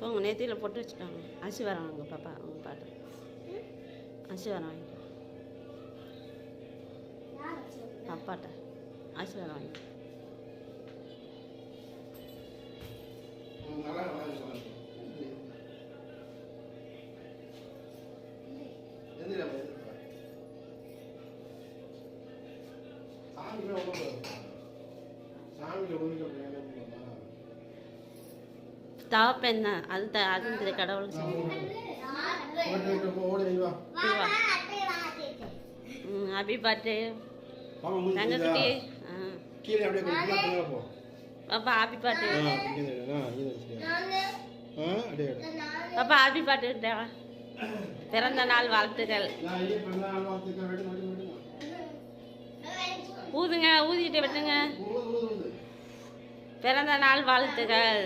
போங்க நேத்தியில் போட்டு வச்சுட்டாங்க. அரிசி வரம் வாங்க பாப்பா அவங்க பாட்டு. அரிசி வரம் சாமியில் ஒன்றும் தவப்பேன் தான் அது அது இந்த கடவுள் சொல்லி ஓடி வா ம் ஹாப்பி பர்த்டே. தங்கக்குட்டி ஆ கீழே அப்படியே கொஞ்சம் போ பாப்பா ஹாப்பி பர்த்டே ஆ இங்கே இரு, ஆ இங்கே இரு, சரியா. ஆ அப்படியே எடு. பாப்பா பிறந்த நாள் வாழ்த்துக்கள். ஊதுங்க ஊதிட்டு வெட்டுங்க. பிறந்த நாள் வாழ்த்துக்கள்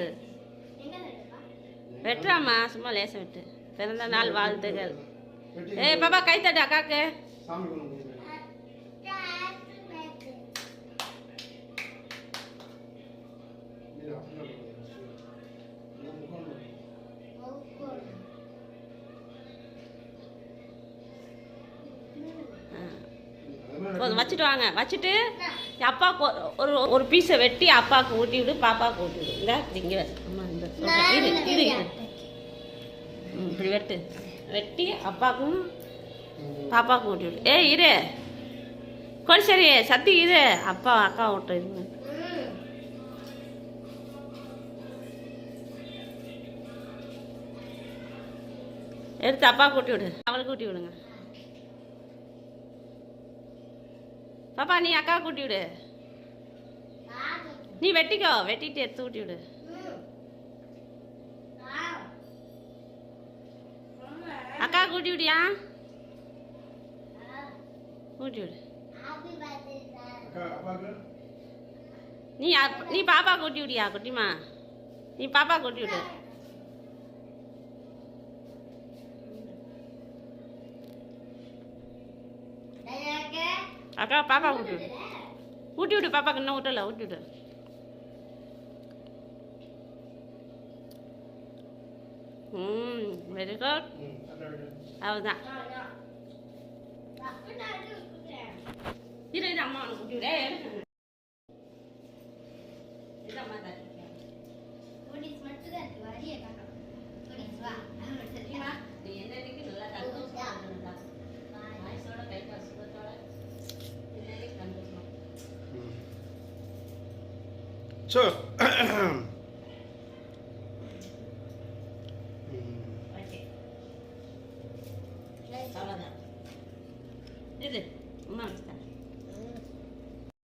வெட்டுறாம்மா சும்மா லேசம் விட்டு பிறந்த நாள் வாழ்த்துக்கள் வெட்டி ஏய் பாப்பா கை தட்டு அக்காக்கு வச்சுட்டு வாங்க. வச்சுட்டு அப்பாவுக்கு ஒரு- ஒரு பீஸை வெட்டி அப்பாவுக்கு ஊட்டி விடு பாப்பாவுக்கு ஊட்டி விடு. இந்த இங்கே அம்மா இந்த. இரு இரு. இப்படி வெட்டு. வெட்டி அப்பாவுக்கும் பாப்பாவுக்கும் ஊட்டி விடு. ஏய் இரு. கொடி சரி சத்தி இரு. அப்பா அக்கா இது பண்ணு. எடுத்து அப்பாவுக்கு ஊட்டி விடு. அவளுக்கு ஊட்டி விடுங்க. பாப்பா நீ அக்கா கூட்டி விடு. நீ வெட்டிக்கோ வெட்டிட்டு எடுத்து கூட்டி விடு. அக்கா கூட்டி விடியா? கூட்டி விடு. நீ நீ பாப்பா கூட்டி விடியா குட்டிமா? நீ பாப்பா கூட்டி விடு. அக்கா பாப்பா ஊட்டி விடு. ஊட்டி விடு பாப்பாக்கு இன்னும் ஊட்டல ஊட்டி விடு. ம் வெரி குட் ம், அக்கா அவ்வளோதான் இரு அம்மா உனக்கு ஊட்டி விட. So, ம், ஓகே. அவ்வளோதான். இது